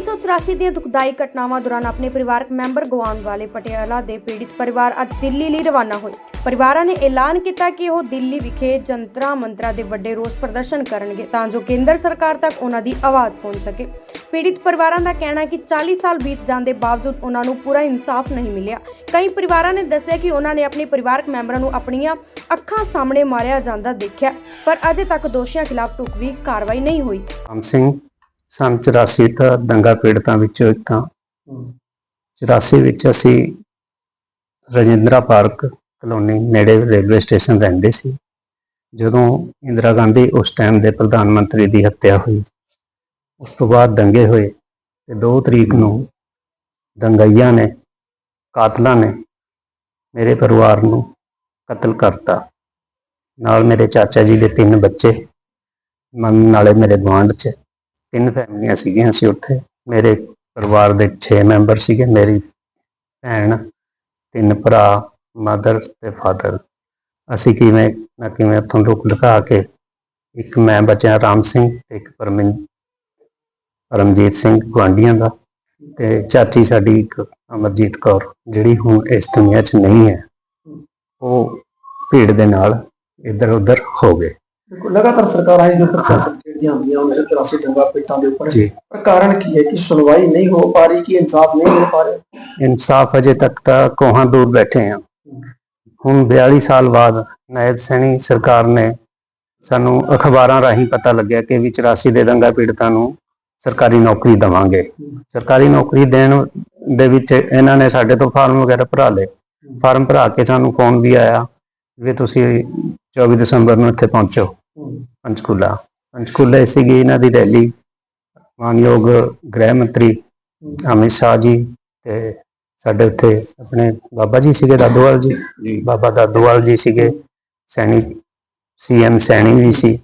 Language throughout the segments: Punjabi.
1984 ਦੀਆਂ ਦੁਖਦਾਈ ਘਟਨਾਵਾਂ ਦੌਰਾਨ ਆਪਣੇ ਪਰਿਵਾਰਕ ਮੈਂਬਰ ਗਵਾਉਣ ਵਾਲੇ ਪਟਿਆਲਾ ਦੇ ਪੀੜਿਤ ਪਰਿਵਾਰ ਅੱਜ ਦਿੱਲੀ ਲਈ ਰਵਾਨਾ ਹੋਏ। ਪਰਿਵਾਰਾਂ ਨੇ ਐਲਾਨ ਕੀਤਾ ਕਿ ਉਹ ਦਿੱਲੀ ਵਿਖੇ ਜੰਤਰਾ ਮੰਤਰਾ ਦੇ ਵੱਡੇ ਰੋਸ ਪ੍ਰਦਰਸ਼ਨ ਕਰਨਗੇ ਤਾਂ ਜੋ ਕੇਂਦਰ ਸਰਕਾਰ ਤੱਕ ਉਹਨਾਂ ਦੀ ਆਵਾਜ਼ ਪਹੁੰਚ ਸਕੇ। ਪੀੜਿਤ ਪਰਿਵਾਰਾਂ ਦਾ ਕਹਿਣਾ ਹੈ ਕਿ 40 ਸਾਲ ਬੀਤ ਜਾਣ ਦੇ ਬਾਵਜੂਦ ਉਹਨਾਂ ਨੂੰ ਪੂਰਾ ਇਨਸਾਫ ਨਹੀਂ ਮਿਲਿਆ। ਕਈ ਪਰਿਵਾਰਾਂ ਨੇ ਦੱਸਿਆ ਕਿ ਉਹਨਾਂ ਨੇ ਆਪਣੇ ਪਰਿਵਾਰਕ ਮੈਂਬਰਾਂ ਨੂੰ ਆਪਣੀਆਂ ਅੱਖਾਂ ਸਾਹਮਣੇ ਮਾਰਿਆ ਜਾਂਦਾ ਦੇਖਿਆ, ਪਰ ਅਜੇ ਤੱਕ ਦੋਸ਼ੀਆਂ ਖਿਲਾਫ ਢੁਕਵੀਂ ਕਾਰਵਾਈ ਨਹੀਂ ਹੋਈ। ਰਾਮ ਸਿੰਘ ਸੰਨ 84 ਦਾ ਦੰਗਾ ਪੀੜਤਾਂ ਵਿੱਚੋਂ ਇੱਕ ਹਾਂ। 84 ਵਿੱਚ ਅਸੀਂ ਰਜਿੰਦਰਾ ਪਾਰਕ ਕਲੋਨੀ ਨੇੜੇ ਰੇਲਵੇ ਸਟੇਸ਼ਨ ਰਹਿੰਦੇ ਸੀ। ਜਦੋਂ ਇੰਦਰਾ ਗਾਂਧੀ ਉਸ ਟਾਈਮ ਦੇ ਪ੍ਰਧਾਨ ਮੰਤਰੀ ਦੀ ਹੱਤਿਆ ਹੋਈ ਉਸ ਤੋਂ ਬਾਅਦ ਦੰਗੇ ਹੋਏ ਤੇ 2 ਤਰੀਕ ਨੂੰ ਦੰਗਈਆਂ ਨੇ ਕਾਤਲਾਂ ਨੇ ਮੇਰੇ ਪਰਿਵਾਰ ਨੂੰ ਕਤਲ ਕਰਤਾ। ਨਾਲ ਮੇਰੇ ਚਾਚਾ ਜੀ ਦੇ ਤਿੰਨ ਬੱਚੇ ਮਨ ਨਾਲੇ ਮੇਰੇ ਗੁਆਂਢ 'ਚ। ਤਿੰਨ ਫੈਮਲੀਆਂ ਸੀਗੀਆਂ ਸੀ ਉੱਥੇ। ਮੇਰੇ ਪਰਿਵਾਰ ਦੇ 6 ਮੈਂਬਰ ਸੀਗੇ, ਮੇਰੀ ਭੈਣ, ਤਿੰਨ ਭਰਾ ਮਦਰ ਤੇ ਫਾਦਰ ਅਸੀਂ ਕਿਵੇਂ ਨਾ ਕਿਵੇਂ ਉੱਥੋਂ ਲੁਕ ਲੁਕਾ ਕੇ ਇੱਕ ਮੈਂ ਬਚਿਆ ਰਾਮ ਸਿੰਘ ਤੇ ਇੱਕ ਪਰਮਿੰ, ਪਰਮਜੀਤ ਸਿੰਘ ਗੁਆਂਢੀਆਂ ਦਾ। ਤੇ ਚਾਚੀ ਸਾਡੀ ਇੱਕ ਅਮਰਜੀਤ ਕੌਰ, ਜਿਹੜੀ ਹੁਣ ਇਸ ਦੁਨੀਆ 'ਚ ਨਹੀਂ ਹੈ, ਉਹ ਭੀੜ ਦੇ ਨਾਲ ਇੱਧਰ ਉੱਧਰ ਹੋ ਗਏ। ਬਿਲਕੁਲ ਲਗਾਤਾਰ ਸਰਕਾਰਾਂ ਇਹ ਜੋ ਪ੍ਰਸ਼ਾਸਨ ਖੇਡਦੀਆਂ ਹੁੰਦੀਆਂ 1984 ਦੰਗਾ ਪੀੜਤਾਂ ਦੇ ਉੱਪਰ। ਜੀ। ਪਰ ਕਾਰਨ ਕੀ ਹੈ ਕਿ ਸੁਣਵਾਈ ਨਹੀਂ ਹੋ ਪਾ ਰਹੀ ਕਿ ਇਨਸਾਫ ਨਹੀਂ ਮਿਲ ਪਾ ਰਿਹਾ? ਇਨਸਾਫ ਅਜੇ ਤੱਕ ਤਾਂ ਕੋਹਾਂ ਦੂਰ ਬੈਠੇ ਆ ਹੁਣ 42 ਸਾਲ ਬਾਅਦ ਨਾਇਬ ਸੈਣੀ ਸਰਕਾਰ ਨੇ ਸਾਨੂੰ ਅਖਬਾਰਾਂ ਰਾਹੀਂ ਪਤਾ ਲੱਗਿਆ ਕਿ ਵੀ 84 ਦੇ ਦੰਗਾ ਪੀੜਤਾਂ ਨੂੰ ਸਰਕਾਰੀ ਨੌਕਰੀ ਦਵਾਂਗੇ। ਸਰਕਾਰੀ ਨੌਕਰੀ ਦੇਣ ਦੇ ਵਿੱਚ ਇਹਨਾਂ ਨੇ ਸਾਡੇ ਤੋਂ ਫਾਰਮ ਵਗੈਰਾ ਭਰਾ ਲਏ। ਫਾਰਮ ਭਰਾ ਕੇ ਸਾਨੂੰ ਫੋਨ ਵੀ ਆਇਆ ਵੀ ਤੁਸੀਂ 24 ਦਸੰਬਰ ਨੂੰ ਇੱਥੇ ਪਹੁੰਚੋ। ਪੰਚਕੂਲਾ। ਪੰਚਕੂਲੇ ਸੀਗੀ ਇਹਨਾਂ ਦੀ ਰੈਲੀ। ਮਾਨਯੋਗ ਗ੍ਰਹਿ ਮੰਤਰੀ ਅਮਿਤ ਸ਼ਾਹ ਜੀ ਤੇ ਸਾਡੇ ਉੱਥੇ ਆਪਣੇ ਬਾਬਾ ਜੀ ਸੀਗੇ ਦਾਦੋਵਾਲ ਜੀ। ਬਾਬਾ ਦਾਦੋਵਾਲ ਜੀ ਸੀਗੇ। ਸੈਣੀ ਸੀਐਮ ਸੈਣੀ ਵੀ ਸੀ।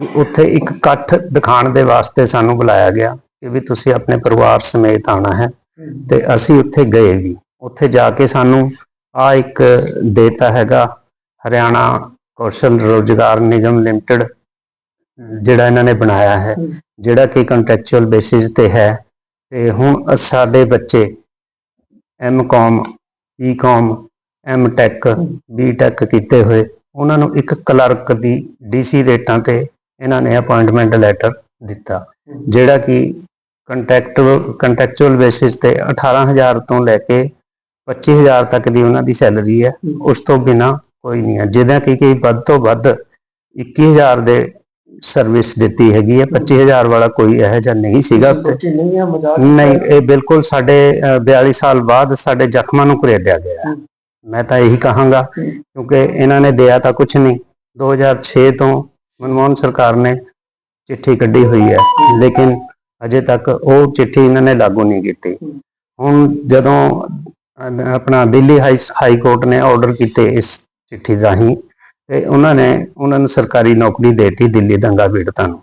ਉੱਥੇ ਇੱਕ ਇਕੱਠ ਦਿਖਾਣ ਦੇ ਵਾਸਤੇ ਸਾਨੂੰ ਬੁਲਾਇਆ ਗਿਆ ਕਿ ਵੀ ਤੁਸੀਂ ਆਪਣੇ ਪਰਿਵਾਰ ਸਮੇਤ ਆਣਾ ਹੈ ਤੇ ਅਸੀਂ ਉੱਥੇ ਗਏ ਵੀ। ਉੱਥੇ ਜਾ ਕੇ ਸਾਨੂੰ ਆ ਇੱਕ ਦੇਤਾ ਹੈਗਾ ਹਰਿਆਣਾ ਕੌਸ਼ਲ ਰੋਜ਼ਗਾਰ ਨਿਗਮ ਲਿਮਟਿਡ ਜਿਹੜਾ ਇਹਨਾਂ ਨੇ ਬਣਾਇਆ ਹੈ ਜਿਹੜਾ ਕਿ ਕੰਟਰੈਕਚੁਅਲ ਬੇਸਿਸ ਤੇ ਹੈ। ਤੇ ਹੁਣ ਸਾਡੇ ਬੱਚੇ ਐਮਕਾਮ ਬੀਕਾਮ ਐਮਟੈਕ ਬੀਟੈਕ ਕੀਤੇ ਹੋਏ ਉਹਨਾਂ ਨੂੰ ਇੱਕ ਕਲਰਕ ਦੀ ਡੀਸੀ ਰੇਟਾਂ ਤੇ ਇਹਨਾਂ ਨੇ ਅਪਾਇੰਟਮੈਂਟ ਲੈਟਰ ਦਿੱਤਾ ਜਿਹੜਾ ਕਿ ਕੰਟਰੈਕਟੁਅਲ ਕੰਟਰੈਕਚੁਅਲ ਬੇਸਿਸ ਤੇ 18000 ਤੋਂ ਲੈ ਕੇ 25000 ਤੱਕ ਦੀ ਉਹਨਾਂ ਦੀ ਸੈਲਰੀ ਹੈ। ਉਸ ਤੋਂ ਬਿਨਾ ਕੋਈ ਨਹੀਂ ਹੈ ਜਿਹਦਾ ਕਿ ਕਿ ਵੱਧ ਤੋਂ ਵੱਧ 21000 ਦੇ ਸਰਵਿਸ ਦਿੱਤੀ ਹੈਗੀ ਹੈ 25000 ਵਾਲਾ ਕੋਈ ਇਹੋ ਜਿਹਾ ਨਹੀਂ ਸੀਗਾ। ਬੱਚੇ ਨਹੀਂ ਆ ਮਜ਼ਾਕ ਨਹੀਂ ਇਹ ਬਿਲਕੁਲ ਸਾਡੇ ਅ, 42 ਸਾਲ ਬਾਅਦ ਸਾਡੇ ਜ਼ਖਮਾਂ ਨੂੰ ਕੁਰੇਦਿਆ ਗਿਆ। ਮੈਂ ਤਾਂ ਇਹੀ ਕਹਾਂਗਾ ਕਿਉਂਕਿ ਇਹਨਾਂ ਨੇ ਦਿਆ ਤਾਂ ਕੁਝ ਨਹੀਂ। 2006 ਤੋਂ ਮਨਮੋਹਨ ਸਰਕਾਰ ਨੇ ਚਿੱਠੀ ਕੱਢੀ ਹੋਈ ਹੈ। ਲੇਕਿਨ ਅਜੇ ਤੱਕ ਉਹ ਚਿੱਠੀ ਇਹਨਾਂ ਨੇ ਲਾਗੂ ਨਹੀਂ ਕੀਤੀ। ਹੁਣ ਜਦੋਂ ਆਪਣਾ ਦਿੱਲੀ ਹਾਈ ਹਾਈ ਕੋਰਟ ਨੇ ਆਰਡਰ ਕੀਤੇ ਇਸ ਚਿੱਠੀ ਰਾਹੀਂ ਤੇ ਉਹਨਾਂ ਨੇ ਉਹਨਾਂ ਨੂੰ ਸਰਕਾਰੀ ਨੌਕਰੀ ਦੇਤੀ ਦਿੱਲੀ ਦੰਗਾ ਪੀੜਤਾਂ ਨੂੰ।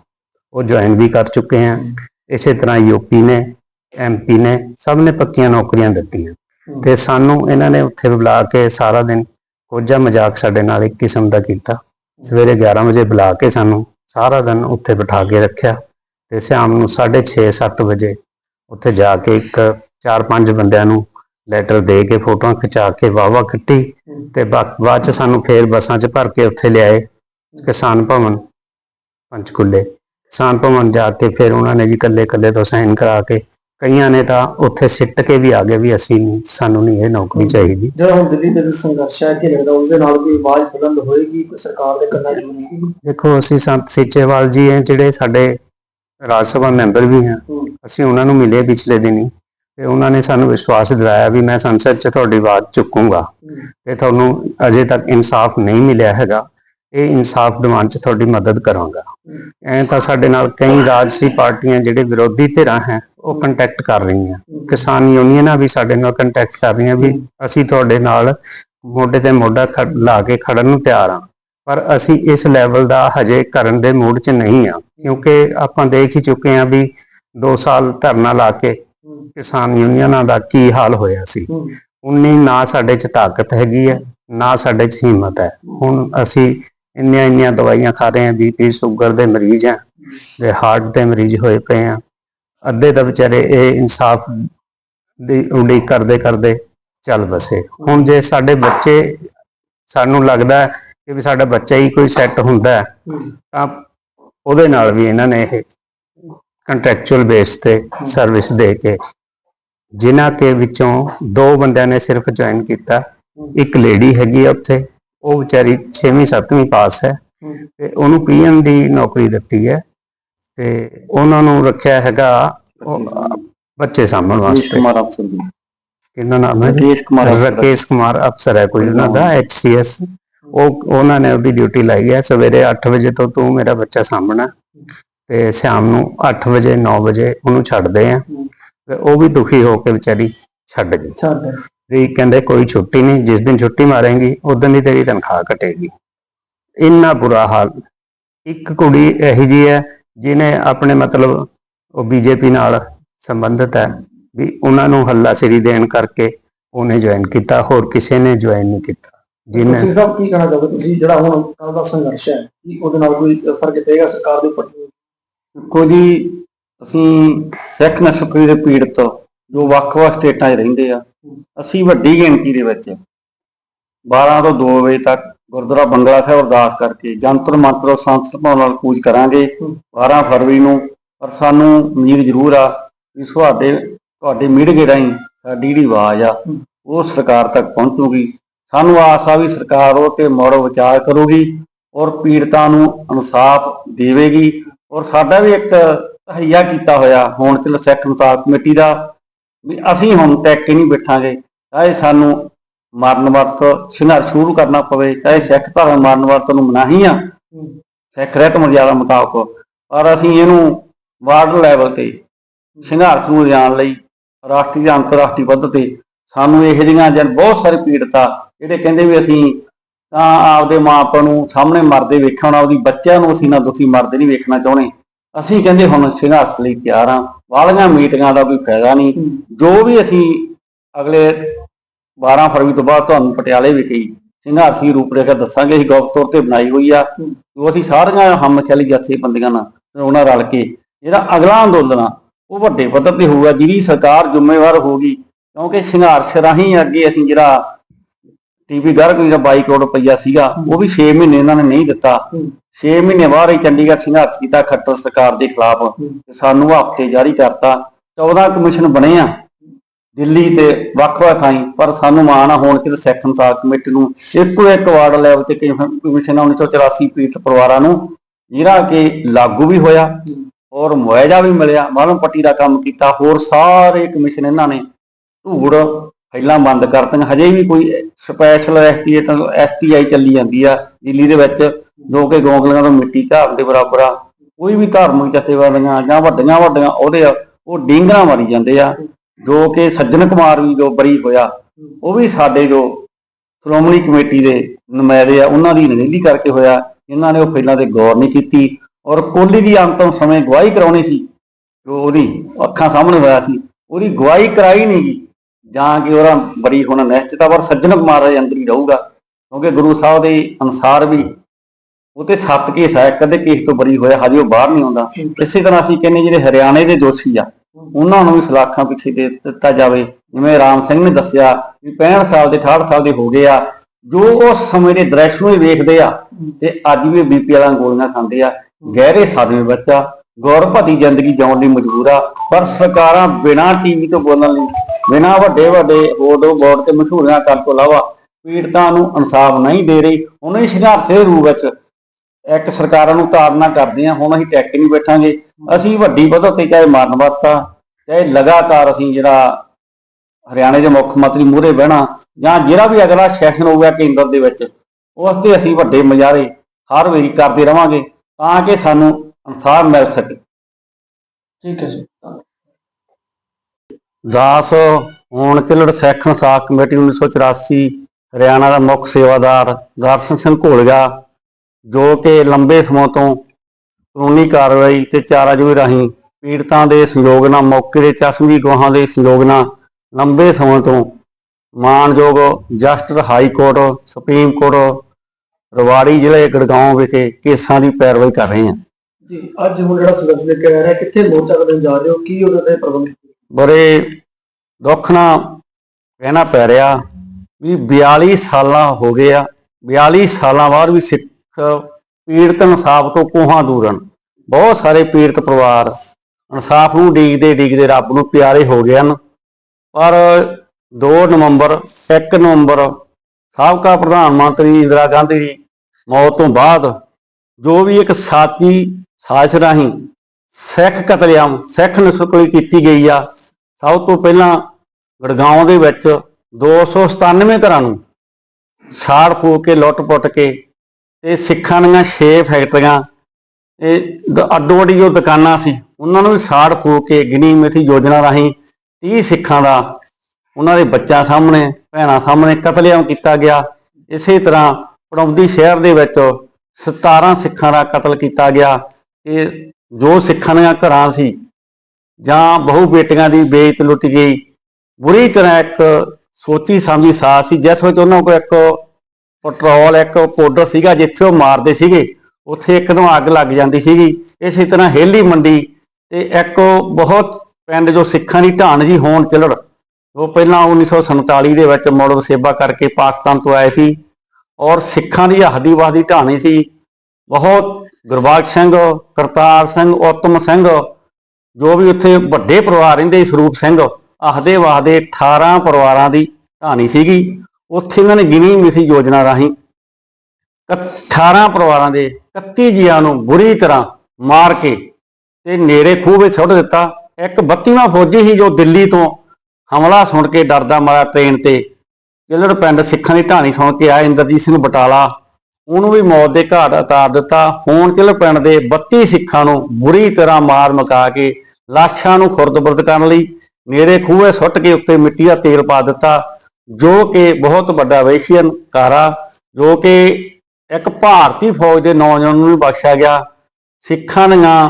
ਉਹ ਜੁਆਇਨ ਵੀ ਕਰ ਚੁੱਕੇ ਹਨ ਇਸੇ ਤਰ੍ਹਾਂ ਯੂਪੀ ਨੇ ਐਮਪੀ ਨੇ ਸਭ ਨੇ ਪੱਕੀਆਂ ਨੌਕਰੀਆਂ ਦਿੱਤੀਆਂ। ਤੇ ਸਾਨੂੰ ਇਹਨਾਂ ਨੇ ਉੱਥੇ ਬੁਲਾ ਕੇ ਸਾਰਾ ਦਿਨ ਕੋਝਾ ਮਜ਼ਾਕ ਸਾਡੇ ਨਾਲ ਇੱਕ ਕਿਸਮ ਦਾ ਕੀਤਾ। ਸਵੇਰੇ 11 ਵਜੇ ਬੁਲਾ ਕੇ ਸਾਨੂੰ ਸਾਰਾ ਦਿਨ ਉੱਥੇ ਬਿਠਾ ਕੇ ਰੱਖਿਆ। ਤੇ ਸ਼ਾਮ ਨੂੰ 6:30 7 ਵਜੇ ਉੱਥੇ ਜਾ ਕੇ ਇੱਕ ਚਾਰ ਪੰਜ ਬੰਦਿਆਂ ਨੂੰ ਲੈਟਰ ਦੇ ਕੇ ਫੋਟੋਆਂ ਖਿਚਾ ਕੇ ਵਾਵਾ ਕੱਟੀ ਤੇ ਬਾਅਦ ਚ ਸਾਨੂੰ ਫੇਰ ਬੱਸਾਂ 'ਚ ਭਰ ਕੇ ਉੱਥੇ ਲਿਆਏ ਕਿਸਾਨ ਭਵਨ ਪੰਚਕੂਲੇ। ਕਿਸਾਨ ਭਵਨ ਜਾ ਕੇ ਫਿਰ ਉਹਨਾਂ ਨੇ ਜੀ ਕੱਲੇ ਕੱਲੇ ਤੋਂ ਸਾਈਨ ਕਰਾ ਕੇ ਕਈਆਂ ਨੇ ਤਾਂ ਉੱਥੇ ਸਿੱਟ ਕੇ ਵੀ ਆ ਗਏ ਵੀ ਅਸੀਂ ਨਹੀਂ ਸਾਨੂੰ ਨਹੀਂ ਇਹ ਨੌਕਰੀ ਚਾਹੀਦੀ। ਜਿਹੜਾ ਹੁਣ ਦਿੱਲੀ ਦੇ ਵਿੱਚ ਸੰਘਰਸ਼ ਹੈ ਕਿ ਲੱਗਦਾ ਉਸ ਦੇ ਨਾਲ ਕੋਈ ਆਵਾਜ਼ ਬੁਲੰਦ ਹੋਏਗੀ ਕੋਈ ਸਰਕਾਰ ਦੇ ਕੰਨਾਂ ਜੂਗੀ ਦੇਖੋ ਅਸੀਂ ਸੰਤ ਸੀਚੇਵਾਲ ਜੀ ਹੈ ਜਿਹੜੇ ਸਾਡੇ ਰਾਜ ਸਭਾ ਮੈਂਬਰ ਵੀ ਹਨ ਅਸੀਂ ਉਹਨਾਂ ਨੂੰ ਮਿਲੇ ਪਿਛਲੇ ਦਿਨੀ। ਤੇ ਉਹਨਾਂ ਨੇ ਸਾਨੂੰ ਵਿਸ਼ਵਾਸ ਦਿਵਾਇਆ ਵੀ ਮੈਂ ਸੰਸਦ 'ਚ ਤੁਹਾਡੀ ਆਵਾਜ਼ ਚੁੱਕੂੰਗਾ ਤੇ ਤੁਹਾਨੂੰ ਅਜੇ ਤੱਕ ਇਨਸਾਫ ਨਹੀਂ ਮਿਲਿਆ ਹੈਗਾ, ਇਹ ਇਨਸਾਫ ਦਿਵਾਉਣ 'ਚ ਤੁਹਾਡੀ ਮਦਦ ਕਰਾਂਗਾ। ਐਂ ਤਾਂ ਸਾਡੇ ਨਾਲ ਕਈ ਰਾਜਸੀ ਪਾਰਟੀਆਂ ਜਿਹੜੇ ਵਿਰੋਧੀ ਧਿਰਾਂ ਹੈ, ਉਹ ਕੰਟੈਕਟ ਕਰ ਰਹੀਆਂ। ਕਿਸਾਨ ਯੂਨੀਅਨਾਂ ਵੀ ਸਾਡੇ ਨਾਲ ਕੰਟੈਕਟ ਕਰ ਰਹੀਆਂ ਵੀ ਅਸੀਂ ਤੁਹਾਡੇ ਨਾਲ ਮੋਢੇ ਤੇ ਮੋਢਾ ਖੜ- ਲਾ ਕੇ ਖੜਨ ਨੂੰ ਤਿਆਰ ਹਾਂ। ਪਰ ਅਸੀਂ ਇਸ ਲੈਵਲ ਦਾ ਹਜੇ ਕਰਨ ਦੇ ਮੂਡ 'ਚ ਨਹੀਂ ਆ ਕਿਉਂਕਿ ਆਪਾਂ ਦੇਖ ਹੀ ਚੁੱਕੇ ਹਾਂ ਵੀ 2 ਸਾਲ ਧਰਨਾ ਲਾ ਕੇ ਕਿਸਾਨ ਯੂਨੀਅਨਾਂ ਦਾ ਕੀ ਹਾਲ ਹੋਇਆ ਸੀ? ਉਨੀ ਨਾ ਸਾਡੇ 'ਚ ਤਾਕਤ ਹੈਗੀ ਹੈ ਨਾ ਸਾਡੇ 'ਚ ਹਿੰਮਤ ਹੈ। ਹੁਣ ਅਸੀਂ ਇੰਨੀਆਂ ਇੰਨੀਆਂ ਦਵਾਈਆਂ ਖਾ ਰਹੇ ਹਾਂ ਬੀਪੀ ਸ਼ੂਗਰ ਦੇ ਮਰੀਜ਼ ਹਾਂ ਤੇ ਹਾਰਟ ਦੇ ਮਰੀਜ਼ ਹੋਏ ਪਏ ਆ। ਅੱਧੇ ਤਾਂ ਵਿਚਾਰੇ ਇਹ ਇਨਸਾਫ ਦੀ ਉਡੀਕ ਕਰਦੇ ਕਰਦੇ ਚੱਲ ਬਸੇ। ਹੁਣ ਜੇ ਸਾਡੇ ਬੱਚੇ ਸਾਨੂੰ ਲੱਗਦਾ ਕਿ ਵੀ ਸਾਡਾ ਬੱਚਾ ਹੀ ਕੋਈ ਸੈੱਟ ਹੁੰਦਾ ਤਾਂ ਉਹਦੇ ਨਾਲ ਵੀ ਇਹਨਾਂ ਨੇ ਇਹ ਕੰਟਰੈਕਚੁਅਲ ਬੇਸ ਤੇ ਸਰਵਿਸ ਦੇ ਕੇ ਜਿਨ੍ਹਾਂ ਕੇ ਵਿੱਚੋਂ ਦੋ ਬੰਦਿਆਂ ਨੇ ਸਿਰਫ ਜੁਆਇਨ ਕੀਤਾ। ਇੱਕ ਲੇਡੀ ਹੈਗੀ ਆ ਉੱਥੇ ਉਹ ਵਿਚਾਰੀ 6ਵੀਂ 7ਵੀਂ ਪਾਸ ਹੈ ਤੇ ਉਹਨੂੰ ਪੀਐਨ ਦੀ ਨੌਕਰੀ ਦਿੱਤੀ ਹੈ ਤੇ ਉਹਨਾਂ ਨੂੰ ਰੱਖਿਆ ਹੈਗਾ ਬੱਚੇ ਸਾਂਭਣ ਵਾਸਤੇ। ਕੁਮਾਰ ਅਫਸਰ ਨਾਮ ਹੈ? ਰਕੇਸ਼ ਕੁਮਾਰ। ਰਕੇਸ਼ ਕੁਮਾਰ ਅਫਸਰ ਹੈ ਕੋਈ ਉਹਨਾਂ ਦਾ ਐਚਸੀਐਸ ਉਹ ਉਹਨਾਂ ਨੇ ਉਹਦੀ ਡਿਊਟੀ ਲਾਈ ਹੈ ਸਵੇਰੇ 8 ਵਜੇ ਤੋਂ ਤੂੰ ਮੇਰਾ ਬੱਚਾ ਸਾਂਭਣਾ। ਤੇ ਸ਼ਾਮ ਨੂੰ 8 ਵਜੇ 9 ਵਜੇ ਉਹਨੂੰ ਛੱਡਦੇ ਆ। ਤੇ ਉਹ ਵੀ ਦੁਖੀ ਹੋ ਕੇ ਵਿਚਾਰੀ ਛੱਡ ਗਈ। ਛੱਡ ਵੀ ਕਹਿੰਦੇ ਕੋਈ ਛੁੱਟੀ ਨਹੀਂ ਜਿਸ ਦਿਨ ਛੁੱਟੀ ਮਾਰੇਂਗੀ ਉਸ ਦਿਨ ਹੀ ਤੇਰੀ ਤਨਖਾਹ ਕਟੇਗੀ। ਇੰਨਾ ਬੁਰਾ ਹਾਲ। ਇੱਕ ਕੁੜੀ ਇਹੀ ਜੀ ਹੈ ਜਿਨੇ ਆਪਣੇ ਮਤਲਬ ਉਹ ਬੀਜੇਪੀ ਨਾਲ ਸੰਬੰਧਿਤ ਹੈ ਵੀ ਉਹਨਾਂ ਨੂੰ ਹੱਲਾਸ਼ੇਰੀ ਦੇਣ ਕਰਕੇ ਉਹਨੇ ਜੁਆਇਨ ਕੀਤਾ ਹੋਰ ਕਿਸੇ ਨੇ ਜੁਆਇਨ ਨਹੀਂ ਕੀਤਾ। ਜਿਹਨੇ ਤੁਸੀਂ ਸਭ ਕੀ ਕਹਿਣਾ ਚਾਹੋਗੇ? ਤੁਸੀਂ ਜਿਹੜਾ ਹੁਣ ਕੱਲ ਦਾ ਸੰਘਰਸ਼ ਹੈ ਕੀ ਉਹਦੇ ਨਾਲ ਕੋਈ ਫ਼ਰਕ ਪਏਗਾ ਸਰਕਾਰ ਦੇ ਉੱਪਰ? ਦੇਖੋ ਜੀ, ਅਸੀਂ ਸਿੱਖ ਨਸਲ ਦੇ ਪੀੜਤ ਜੋ ਵੱਖ-ਵੱਖ ਸਟੇਟਾਂ 'ਚ ਰਹਿੰਦੇ ਆ, ਅਸੀਂ ਵੱਡੀ ਗਿਣਤੀ ਦੇ ਵਿੱਚ 12 ਤੋਂ 2 ਵਜੇ ਤੱਕ ਗੁਰਦੁਆਰਾ ਬੰਗਲਾ ਸਾਹਿਬ ਅਰਦਾਸ ਕਰਕੇ ਜੰਤਰ ਮੰਤਰ ਸੰਤ ਭਾਵ ਨਾਲ ਪੂਜ ਕਰਾਂਗੇ। 12 ਫਰਵਰੀ ਨੂੰ, ਪਰ ਸਾਨੂੰ ਉਮੀਦ ਜ਼ਰੂਰ ਆ ਕਿ ਤੁਹਾਡੇ ਤੁਹਾਡੇ ਮੀਡੀਆ ਰਾਹੀਂ ਸਾਡੀ ਜਿਹੜੀ ਆਵਾਜ਼ ਆ, ਉਹ ਸਰਕਾਰ ਤੱਕ ਪਹੁੰਚੂਗੀ। ਸਾਨੂੰ ਆਸ ਆ ਵੀ ਸਰਕਾਰ ਉਹ ਤੇ ਮੋੜੋ ਵਿਚਾਰ ਕਰੂਗੀ ਔਰ ਪੀੜਤਾਂ ਨੂੰ ਇਨਸਾਫ ਦੇਵੇਗੀ। ਔਰ ਸਾਡਾ ਵੀ ਇੱਕ ਤਹਈਆ ਕੀਤਾ ਹੋਇਆ ਹੁਣ ਚਲੋ ਸਿੱਖ ਇਨਸਾਫ ਕਮੇਟੀ ਦਾ ਵੀ ਅਸੀਂ ਹੁਣ ਟੈਕ ਕੇ ਨਹੀਂ ਬੈਠਾਂਗੇ, ਚਾਹੇ ਸਾਨੂੰ ਮਰਨ ਵਰਤ ਸੰਘਰਸ਼ ਸ਼ੁਰੂ ਕਰਨਾ ਪਵੇ, ਚਾਹੇ ਸਿੱਖ ਧਰਮ ਮਰਨ ਵਰਤ ਨੂੰ ਮਨਾਹੀ ਆ ਸਿੱਖ ਰਹਿਤ ਮਰਜ਼ਾਦਾ ਮੁਤਾਬਕ, ਪਰ ਅਸੀਂ ਇਹਨੂੰ ਵਾਰਡ ਲੈਵਲ ਤੇ ਸੰਘਰਸ਼ ਨੂੰ ਲਿਜਾਣ ਲਈ ਰਾਸ਼ਟਰੀ ਜਾਂ ਅੰਤਰਰਾਸ਼ਟਰੀ ਪੱਧਰ ਤੇ ਸਾਨੂੰ ਇਹੋ ਜਿਹੀਆਂ ਜਨ ਬਹੁਤ ਸਾਰੇ ਪੀੜਤਾ, ਜਿਹੜੇ ਕਹਿੰਦੇ ਵੀ ਅਸੀਂ ਤਾਂ ਆਪਦੇ ਮਾਪਿਆਂ ਨੂੰ ਸਾਹਮਣੇ ਮਰਦੇ ਵੇਖਣ ਆਪਦੀ ਬੱਚਿਆਂ ਨੂੰ ਅਸੀਂ ਨਾ ਦੁਖੀ ਮਰਦੇ ਨਹੀਂ ਵੇਖਣਾ ਚਾਹੁੰਦੇ। ਅਸੀਂ ਕਹਿੰਦੇ ਹੁਣ ਸੰਘਰਸ਼ ਲਈ ਤਿਆਰ ਹਾਂ। ਵਾਲੀਆਂ ਮੀਟਿੰਗਾਂ ਦਾ ਕੋਈ ਫਾਇਦਾ ਨਹੀਂ। ਜੋ ਵੀ ਅਸੀਂ ਅਗਲੇ 12 ਫਰਵਰੀ ਤੋਂ ਬਾਅਦ ਤੁਹਾਨੂੰ ਪਟਿਆਲੇ ਵਿਖੇ ਹੀ ਸੰਘਰਸ਼ੀ ਰੂਪਰੇਖਾ ਦੱਸਾਂਗੇ ਅਸੀਂ ਗੌਪ ਤੌਰ ਤੇ ਬਣਾਈ ਹੋਈ ਆ। ਜੋ ਅਸੀਂ ਸਾਰੀਆਂ ਹਮਖਿਆਲੀ ਜਥੇਬੰਦੀਆਂ ਨਾਲ ਉਹਨਾਂ ਰਲ ਕੇ ਜਿਹੜਾ ਅਗਲਾ ਅੰਦੋਲਨ ਆ ਉਹ ਵੱਡੇ ਪੱਧਰ ਤੇ ਹੋਊਗਾ। ਜਿਹਦੀ ਸਰਕਾਰ ਜ਼ਿੰਮੇਵਾਰ ਹੋਊਗੀ ਕਿਉਂਕਿ ਸੰਘਰਸ਼ ਰਾਹੀਂ ਅੱਗੇ ਅਸੀਂ ਜਿਹੜਾ ਟੀਵੀ ਗਰਗ ਜਿਹੜਾ 22 ਕਰੋੜ ਰੁਪਈਆ ਸੀਗਾ, ਉਹ ਵੀ 6 ਮਹੀਨੇ ਇਹਨਾਂ ਨੇ ਨਹੀਂ ਦਿੱਤਾ। 6 ਮਹੀਨੇ ਬਾਅਦ ਹੀ ਚੰਡੀਗੜ੍ਹ ਸੰਘਰਸ਼ ਕੀਤਾ ਖੱਟਰ ਸਰਕਾਰ ਦੇ ਖਿਲਾਫ। ਸਾਨੂੰ ਹਫ਼ਤੇ ਜਾਰੀ ਕਰਤਾ। 14 ਕਮਿਸ਼ਨ ਬਣੇ ਆ, ਦਿੱਲੀ ਤੇ ਵੱਖ-ਵੱਖ ਥਾਈਂ, ਪਰ ਸਾਨੂੰ ਮਾਣ ਆ, ਹੁਣ ਕਿ ਸਿੱਖ ਇਨਸਾਫ ਕਮੇਟੀ ਨੂੰ ਇੱਕੋ ਇੱਕ ਵਾਰਡ ਲੈਵਲ ਤੇ ਕਮਿਸ਼ਨ 1984 ਪੀੜਤ ਪਰਿਵਾਰਾਂ ਨੂੰ ਜਿਹੜਾ ਕਿ ਲਾਗੂ ਵੀ ਹੋਇਆ, ਔਰ ਮੁਆਵਜ਼ਾ ਵੀ ਮਿਲਿਆ। ਮਾਲਮ ਪੱਟੀ ਦਾ ਕੰਮ ਕੀਤਾ। ਹੋਰ ਸਾਰੇ ਕਮਿਸ਼ਨ ਇਹਨਾਂ ਨੇ ਧੂੜ ਫੈਲਾਂ ਬੰਦ ਕਰਤੀਆਂ, ਹਜੇ ਵੀ ਕੋਈ ਸਪੈਸ਼ਲ ਐਸਟੀਏ ਐਸਟੀ ਐਸਟੀਆਈ ਚੱਲੀ ਜਾਂਦੀ ਆ, ਦਿੱਲੀ ਦੇ ਵਿੱਚ, ਜੋ ਕਿ ਗੋਂਗਲੀਆਂ ਤੋਂ ਮਿੱਟੀ ਘਾਣ ਦੇ ਬਰਾਬਰ ਆ। ਕੋਈ ਵੀ ਧਾਰਮਿਕ ਜਥੇਬੰਦੀਆਂ ਜਾਂ ਵੱਡੀਆਂ ਵੱਡੀਆਂ ਉਹਦੇ ਆ, ਉਹ ਡਿੰਗਰਾਂ ਮਾਰੀ ਜਾਂਦੇ ਆ, ਜੋ ਕਿ ਸੱਜਣ ਕੁਮਾਰ ਵੀ ਜੋ ਬਰੀ ਹੋਇਆ, ਉਹ ਵੀ ਸਾਡੇ ਜੋ ਸ਼੍ਰੋਮਣੀ ਕਮੇਟੀ ਦੇ ਨੁਮਾਇੰਦੇ ਆ, ਉਹਨਾਂ ਦੀ ਨਗੇਲੀ ਕਰਕੇ ਹੋਇਆ, ਇਹਨਾਂ ਨੇ ਉਹ ਪਹਿਲਾਂ ਤੇ ਗੌਰ ਨਹੀਂ ਕੀਤੀ। ਔਰ ਕੋਹਲੀ ਦੀ ਅੰਤਮ ਸਮੇਂ ਗਵਾਹੀ ਕਰਾਉਣੀ ਸੀ, ਜੋ ਉਹਦੀ ਅੱਖਾਂ ਸਾਹਮਣੇ ਹੋਇਆ ਸੀ, ਉਹਦੀ ਗਵਾਹੀ ਕਰਾਈ ਨਹੀਂ ਗਈ। ਜਾਂ ਕਿ ਉਹਦਾ ਬਰੀ ਹੋਣਾ ਨਿਸ਼ਚਿਤ ਆ ਪਰ ਸੱਜਣ ਕੁਮਾਰ ਦੇ ਅੰਦਰ ਹੀ ਰਹੂਗਾ ਕਿਉਂਕਿ ਗੁਰੂ ਸਾਹਿਬ ਦੇ ਅਨੁਸਾਰ ਵੀ ਉਹ ਤੇ ਸੱਤ ਕੇਸ ਆ ਕਦੇ ਕੇਸ ਤੋਂ ਬਰੀ ਹੋਇਆ ਹਜੇ ਉਹ ਬਾਹਰ ਨਹੀਂ ਆਉਂਦਾ। ਇਸੇ ਤਰ੍ਹਾਂ ਅਸੀਂ ਕਹਿੰਦੇ ਜਿਹੜੇ ਹਰਿਆਣੇ ਦੇ ਦੋਸ਼ੀ ਆ ਉਹਨਾਂ ਨੂੰ ਵੀ ਸਲਾਖਾਂ ਪਿੱਛੇ ਦੇ ਦਿੱਤਾ ਜਾਵੇ। ਜਿਵੇਂ ਰਾਮ ਸਿੰਘ ਨੇ ਦੱਸਿਆ ਵੀ 65 ਸਾਲ ਦੇ 68 ਸਾਲ ਦੇ ਹੋ ਗਏ ਆ ਜੋ ਉਸ ਸਮੇਂ ਦੇ ਦ੍ਰਿਸ਼ ਨੂੰ ਹੀ ਵੇਖਦੇ ਆ ਤੇ ਅੱਜ ਵੀ ਬੀਪੀ ਵਾਲਾ ਗੋਲੀਆਂ ਖਾਂਦੇ ਆ ਗਹਿਰੇ ਸਾਧਵੇਂ ਬੱਚਾ ਗੌਰਵਪਤੀ ਜ਼ਿੰਦਗੀ ਜਿਉਣ ਲਈ ਮਜਬੂਰ ਆ, ਪਰ ਸਰਕਾਰਾਂ ਬਿਨਾਂ ਟੀਵੀ ਤੋਂ ਬੋਲਣ ਲਈ, ਬਿਨਾਂ ਵੱਡੇ ਵੱਡੇ ਬੋਰਡ ਬੋਰਡ ਤੇ ਮਸ਼ਹੂਰੀਆਂ ਕਰਨ ਤੋਂ ਇਲਾਵਾ ਪੀੜਤਾਂ ਨੂੰ ਇਨਸਾਫ ਨਹੀਂ ਦੇ ਰਹੀ, ਉਹਨਾਂ ਦੀ ਸੰਘਰਸ਼ ਦੇ ਰੂਪ ਵਿੱਚ ਇੱਕ ਸਰਕਾਰਾਂ ਨੂੰ ਤਾੜਨਾ ਕਰਦੇ ਆ ਹੁਣ ਅਸੀਂ ਟੈਕ ਨਹੀਂ ਬੈਠਾਂਗੇ, ਅਸੀਂ ਵੱਡੀ ਪੱਧਰ ਤੇ ਚਾਹੇ ਮਰਨ ਵਰਤਾ ਚਾਹੇ ਲਗਾਤਾਰ ਅਸੀਂ ਜਿਹੜਾ ਹਰਿਆਣੇ ਦੇ ਮੁੱਖ ਮੰਤਰੀ ਮੂਹਰੇ ਬਹਿਣਾ, ਜਾਂ ਜਿਹੜਾ ਵੀ ਅਗਲਾ ਸੈਸ਼ਨ ਹੋਊਗਾ ਕੇਂਦਰ ਦੇ ਵਿੱਚ, ਉਸ ਤੇ ਅਸੀਂ ਵੱਡੇ ਮੁਜ਼ਾਹਰੇ ਹਰ ਵਾਰੀ ਕਰਦੇ ਰਵਾਂਗੇ, ਤਾਂ ਕਿ ਸਾਨੂੰ ਇਨਸਾਫ ਮਿਲ ਸਕੇ। ਠੀਕ ਹੈ ਜੀ। ਦਾਸ ਹੁਣ ਚਿਲੜ ਸਿੱਖ ਇਨਸਾਫ ਕਮੇਟੀ 1984 ਹਰਿਆਣਾ ਦਾ ਮੁੱਖ ਸੇਵਾਦਾਰ ਦਰਸ਼ਨ ਸਿੰਘ ਘੋਲਗਾ ਜੋ ਕਿ ਲੰਬੇ ਸਮਾਂ ਤੋਂ ਕਾਨੂੰਨੀ ਕਾਰਵਾਈ ਤੇ ਚਾਰਾਜੋਈ ਰਾਹੀਂ ਪੀੜਤਾਂ ਦੇ ਸਹਿਯੋਗ ਨਾਲ ਮੌਕੇ ਦੇ ਚਸ਼ਮੀ ਗਵਾਹਾਂ ਦੇ ਸਹਿਯੋਗ ਨਾਲ ਲੰਬੇ ਸਮਾਂ ਤੋਂ ਮਾਨਯੋਗ justice high court supreme court Rewari ਜ਼ਿਲ੍ਹੇ ਗੜਗਾਉਂ ਵਿਖੇ ਕੇਸਾਂ ਦੀ ਪੈਰਵਾਈ ਕਰ ਰਹੇ ਹਾਂ ਜੀ। ਅੱਜ ਹੁਣ ਜਿਹੜਾ ਸੰਘਰਸ਼ ਲੈ ਕੇ ਆ ਰਿਹਾ ਕਿੱਥੇ ਮੋਰਚਾ ਕਰਨ ਜਾ ਰਹੇ ਹੋ? ਕੀ ਉਹਦੇ ਤੇ ਪ੍ਰਬੰਧ? ਬੜੇ ਦੁੱਖ ਨਾਲ ਕਹਿਣਾ ਪੈ ਰਿਹਾ ਵੀ 42 ਸਾਲਾਂ ਹੋ ਗਏ ਆ। 42 ਸਾਲਾਂ ਬਾਅਦ ਵੀ ਸਿੱਖ ਪੀੜਤ ਇਨਸਾਫ ਤੋਂ ਕੋਹਾਂ ਦੂਰ ਹਨ। ਬਹੁਤ ਸਾਰੇ ਪੀੜਤ ਪਰਿਵਾਰ ਇਨਸਾਫ ਨੂੰ ਡੀਕਦੇ ਡੀਕਦੇ ਰੱਬ ਨੂੰ ਪਿਆਰੇ ਹੋ ਗਏ ਹਨ। ਪਰ 2 ਨਵੰਬਰ 1 ਨਵੰਬਰ ਸਾਬਕਾ ਪ੍ਰਧਾਨ ਮੰਤਰੀ ਇੰਦਰਾ ਗਾਂਧੀ ਦੀ ਮੌਤ ਤੋਂ ਬਾਅਦ ਜੋ ਵੀ ਇੱਕ ਸਾਥੀ ਸਾਜ਼ਿਸ਼ ਰਾਹੀਂ ਸਿੱਖ ਕਤਲੇਆਮ, ਸਿੱਖ ਨਸਲਕਲੀ ਕੀਤੀ ਗਈ ਆ। ਸਭ ਤੋਂ ਪਹਿਲਾਂ ਗੜਗਾਉਂ ਦੇ ਵਿੱਚ 297 ਘਰਾਂ ਨੂੰ ਸਾੜ ਫੂਕ ਕੇ ਲੁੱਟ-ਪੁੱਟ ਕੇ ਤੇ ਸਿੱਖਾਂ ਦੀਆਂ 6 ਫੈਕਟਰੀਆਂ, ਇਹ ਅੱਡੋ ਅੱਡੀ ਜੋ ਦੁਕਾਨਾਂ ਸੀ, ਉਹਨਾਂ ਨੂੰ ਵੀ ਸਾੜ ਫੂਕ ਕੇ ਗਿਣੀ ਮਿਥੀ ਯੋਜਨਾ ਰਾਹੀਂ 30 ਸਿੱਖਾਂ ਦਾ ਉਹਨਾਂ ਦੇ ਬੱਚਿਆਂ ਸਾਹਮਣੇ, ਭੈਣਾਂ ਸਾਹਮਣੇ ਕਤਲੇਆਮ ਕੀਤਾ ਗਿਆ। ਇਸੇ ਤਰ੍ਹਾਂ ਪੜੌਂਦੀ ਸ਼ਹਿਰ ਦੇ ਵਿੱਚ 17 ਸਿੱਖਾਂ ਦਾ ਕਤਲ ਕੀਤਾ ਗਿਆ। ਇਹ ਜੋ ਸਿੱਖਾਂ ਦੀਆਂ ਘਰਾਂ ਸੀ ਜਾਂ ਬਹੁ ਬੇਟੀਆਂ ਦੀ ਬੇਇੱਜ਼ਤ ਲੁੱਟ ਗਈ, ਬੁਰੀ ਤਰ੍ਹਾਂ ਇੱਕ ਸੋਚੀ ਸਮਝੀ ਸਾਜ਼ ਸੀ, ਜਿਸ ਵਿੱਚ ਉਹਨਾਂ ਕੋਲ ਇੱਕ ਪੈਟਰੋਲ, ਇੱਕ ਪਾਊਡਰ ਸੀਗਾ, ਜਿੱਥੇ ਉਹ ਮਾਰਦੇ ਸੀਗੇ, ਉੱਥੇ ਇੱਕਦਮ ਅੱਗ ਲੱਗ ਜਾਂਦੀ ਸੀਗੀ। ਇਸੇ ਤਰ੍ਹਾਂ ਹੇਲੀ ਮੰਡੀ ਤੇ ਇੱਕ ਬਹੁਤ ਪਿੰਡ ਜੋ ਸਿੱਖਾਂ ਦੀ ਢਾਣ ਜੀ ਹੋਣ ਚਿਲੜ, ਉਹ ਪਹਿਲਾਂ 1947 ਦੇ ਵਿੱਚ ਮੁੜ ਸੇਵਾ ਕਰਕੇ ਪਾਕਿਸਤਾਨ ਤੋਂ ਆਏ ਸੀ ਔਰ ਸਿੱਖਾਂ ਦੀ ਆਹਦੀਵਾਦੀ ਢਾਣੀ ਸੀ। ਬਹੁਤ ਗੁਰਬਾਜ ਸਿੰਘ, ਕਰਤਾਰ ਸਿੰਘ, ਉਤਮ ਸਿੰਘ, ਜੋ ਵੀ ਉੱਥੇ ਵੱਡੇ ਪਰਿਵਾਰ ਰਹਿੰਦੇ ਸਰੂਪ ਸਿੰਘ ਆਖਦੇ ਵਾਹਦੇ 18 ਪਰਿਵਾਰਾਂ ਦੀ ਢਾਣੀ ਸੀਗੀ। ਉੱਥੇ ਇਹਨਾਂ ਨੇ ਗਿਣੀ ਮਿਸੀ ਯੋਜਨਾ ਰਾਹੀਂ। ਕ- 18 ਪਰਿਵਾਰਾਂ ਦੇ 31 ਜੀਆਂ ਨੂੰ ਬੁਰੀ ਤਰ੍ਹਾਂ ਮਾਰ ਕੇ ਤੇ ਨੇੜੇ ਖੂਹ ਵਿੱਚ ਸੁੱਟ ਦਿੱਤਾ। ਇੱਕ 32ਵਾਂ ਫੌਜੀ ਸੀ ਜੋ ਦਿੱਲੀ ਤੋਂ ਹਮਲਾ ਸੁਣ ਕੇ ਡਰਦਾ ਮਾਰਾ ਟ੍ਰੇਨ ਤੇ। ਜਿਹੜਾ ਪਿੰਡ ਸਿੱਖਾਂ ਦੀ ਢਾਣੀ ਸੁਣ ਕੇ ਆਇਆ, ਇੰਦਰਜੀਤ ਸਿੰਘ ਬਟਾਲਾ ਉਹਨੂੰ ਵੀ ਮੌਤ ਦੇ ਘਾਟ ਉਤਾਰ ਦਿੱਤਾ। ਹੁਣ ਚਲ ਪਿੰਡ ਦੇ 32 ਸਿੱਖਾਂ ਨੂੰ ਬੁਰੀ ਤਰ੍ਹਾਂ ਮਾਰ ਮਕਾ ਕੇ ਲਾਸ਼ਾਂ ਨੂੰ ਖੁਰਦ-ਬੁਰਦ ਕਰਨ ਲਈ ਨੇੜੇ ਖੂਹੇ ਸੁੱਟ ਕੇ ਉੱਤੇ ਮਿੱਟੀ ਦਾ ਤੇਲ ਪਾ ਦਿੱਤਾ, ਜੋ ਕਿ ਬਹੁਤ ਵੱਡਾ ਵੈਸ਼ੀਅਨ ਕਾਰਾ, ਜੋ ਕਿ ਇੱਕ ਭਾਰਤੀ ਫੌਜ ਦੇ ਨੌਜਵਾਨ ਨੂੰ ਵੀ ਬਖਸ਼ਿਆ ਗਿਆ। ਸਿੱਖਾਂ ਦੀਆਂ